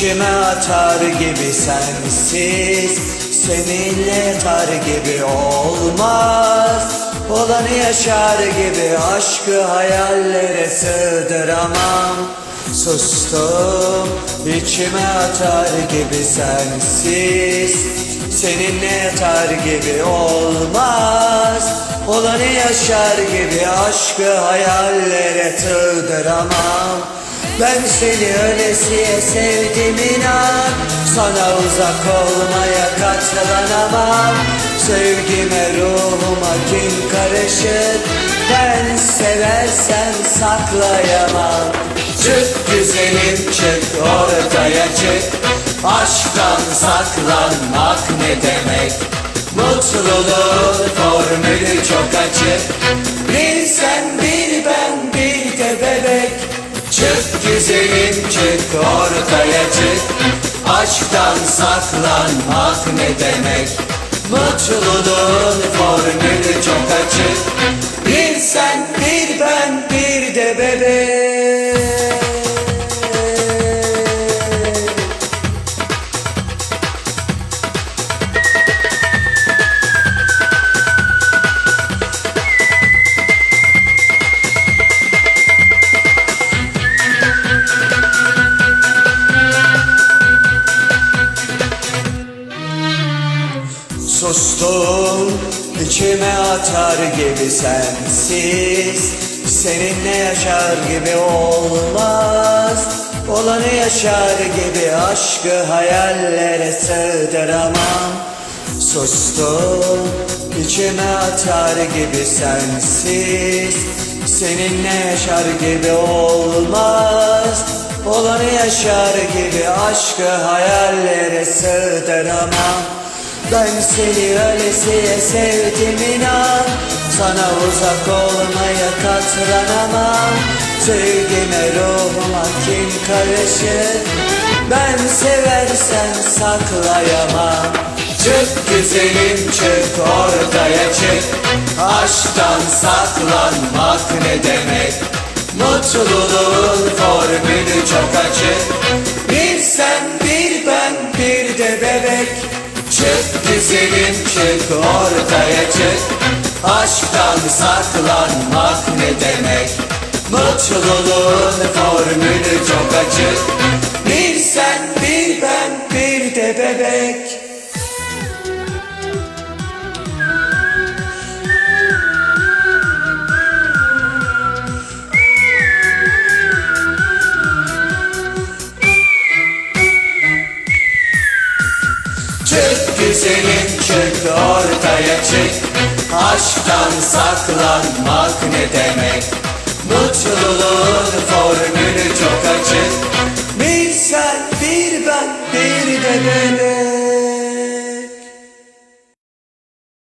İçime atar gibi sensiz Seninle yatar gibi olmaz. Olanı yaşar gibi aşkı hayallere sığdıramam. Sustum içime atar gibi sensiz Seninle yatar gibi olmaz. Olanı yaşar gibi aşkı hayallere sığdıramam ben seni öylesiye sevdim inan. Sana uzak olmaya katlanamam Sevgime ruhuma kin karışır? Ben seversem saklayamam. Çık güzelim çık ortaya çık. Aşktan saklanmak ne demek? Mutluluğun formülü çok açık. Bir sen bir ben bir de bebek. Çık güzelim çık ortaya çık. Aşktan saklanmak ne demek? Mutluluğun içime atar gibi sensiz. Seninle yaşar gibi olmaz. Olanı yaşar gibi aşkı hayallere sığdıramam Sustum içime atar gibi sensiz. Seninle yaşar gibi olmaz. Olanı yaşar gibi aşkı hayallere sığdıramam ben seni öylesiye sevdim inan. Sana uzak olmaya katlanamam. Sevgime ruhuma kin karışır? Ben seversen saklayamam. Çık güzelim çık ortaya çık. Aşktan saklanmak ne demek? Mutluluğun formülü çok açık. Bir sen bir ben bir güzelim çık ortaya çık Aşktan saklanmak ne demek? Mutluluğun formülü çok açık. Bir sen bir ben bir de bebek güzelim çık ortaya çık Aşktan saklanmak ne demek? Mutluluğun formülü çok açık